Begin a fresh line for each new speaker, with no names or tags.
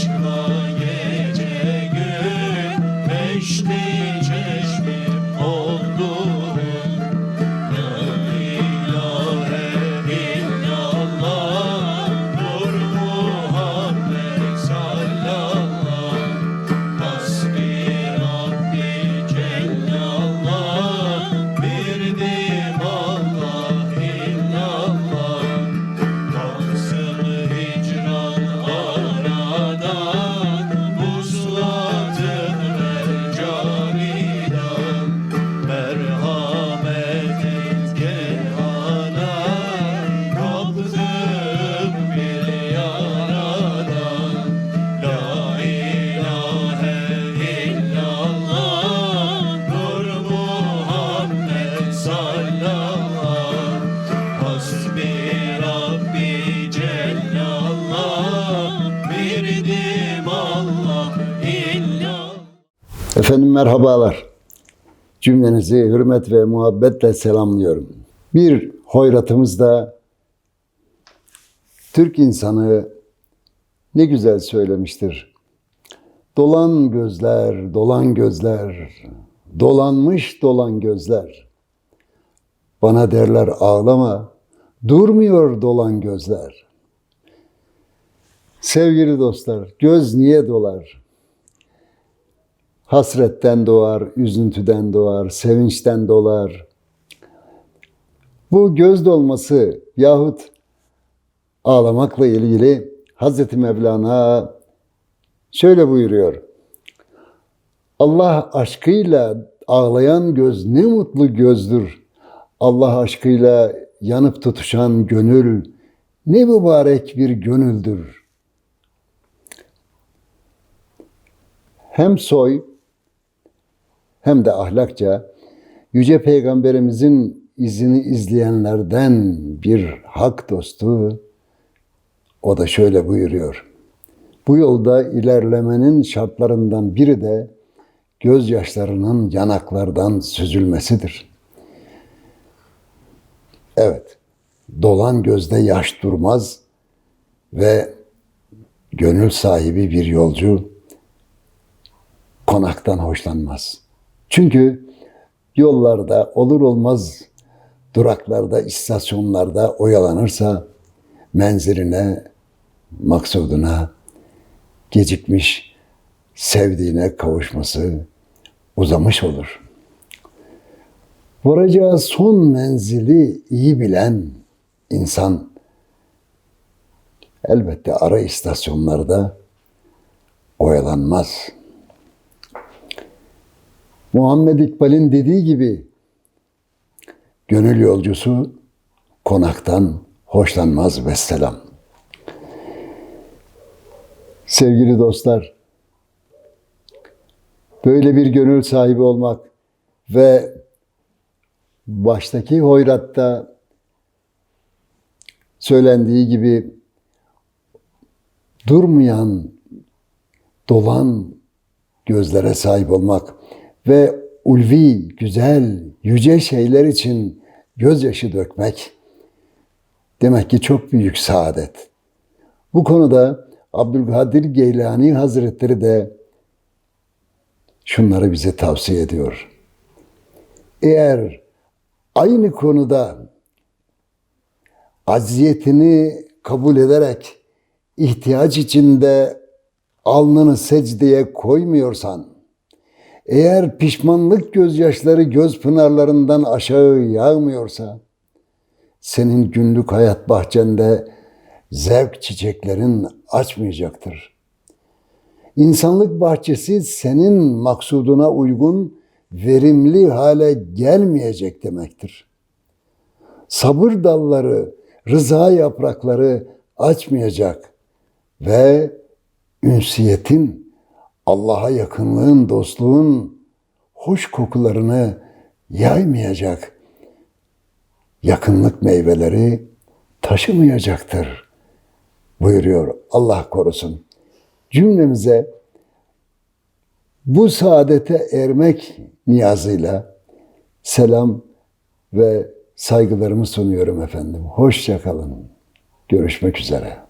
Krishna. Efendim merhabalar. Cümlenizi hürmet ve muhabbetle selamlıyorum. Bir hoyratımızda Türk insanı ne güzel söylemiştir. Dolan gözler, dolan gözler, dolanmış dolan gözler. Bana derler ağlama, durmuyor dolan gözler. Sevgili dostlar, göz niye dolar? Hasretten doğar, üzüntüden doğar, sevinçten dolar. Bu göz dolması yahut ağlamakla ilgili Hazreti Mevlana şöyle buyuruyor. Allah aşkıyla ağlayan göz ne mutlu gözdür. Allah aşkıyla yanıp tutuşan gönül ne mübarek bir gönüldür. Hem soy hem de ahlakça Yüce Peygamberimizin izini izleyenlerden bir hak dostu o da şöyle buyuruyor. Bu yolda ilerlemenin şartlarından biri de gözyaşlarının yanaklardan süzülmesidir. Evet, dolan gözde yaş durmaz ve gönül sahibi bir yolcu konaktan hoşlanmaz. Çünkü yollarda olur olmaz duraklarda, istasyonlarda oyalanırsa menziline, maksuduna gecikmiş, sevdiğine kavuşması uzamış olur. Varacağı son menzili iyi bilen insan elbette ara istasyonlarda oyalanmaz. Muhammed İkbal'in dediği gibi gönül yolcusu konaktan hoşlanmaz ve selam. Sevgili dostlar, böyle bir gönül sahibi olmak ve baştaki hoyratta söylendiği gibi durmayan, dolan gözlere sahip olmak ve ulvi, güzel, yüce şeyler için gözyaşı dökmek demek ki çok büyük saadet. Bu konuda Abdülkadir Geylani Hazretleri de şunları bize tavsiye ediyor. Eğer aynı konuda acziyetini kabul ederek ihtiyaç içinde alnını secdeye koymuyorsan, eğer pişmanlık gözyaşları göz pınarlarından aşağı yağmıyorsa, senin günlük hayat bahçende zevk çiçeklerin açmayacaktır. İnsanlık bahçesi senin maksuduna uygun, verimli hale gelmeyecek demektir. Sabır dalları, rıza yaprakları açmayacak ve ünsiyetin, Allah'a yakınlığın, dostluğun hoş kokularını yaymayacak. Yakınlık meyveleri taşımayacaktır buyuruyor Allah korusun. Cümlemize bu saadete ermek niyazıyla selam ve saygılarımı sunuyorum efendim. Hoşça kalın. Görüşmek üzere.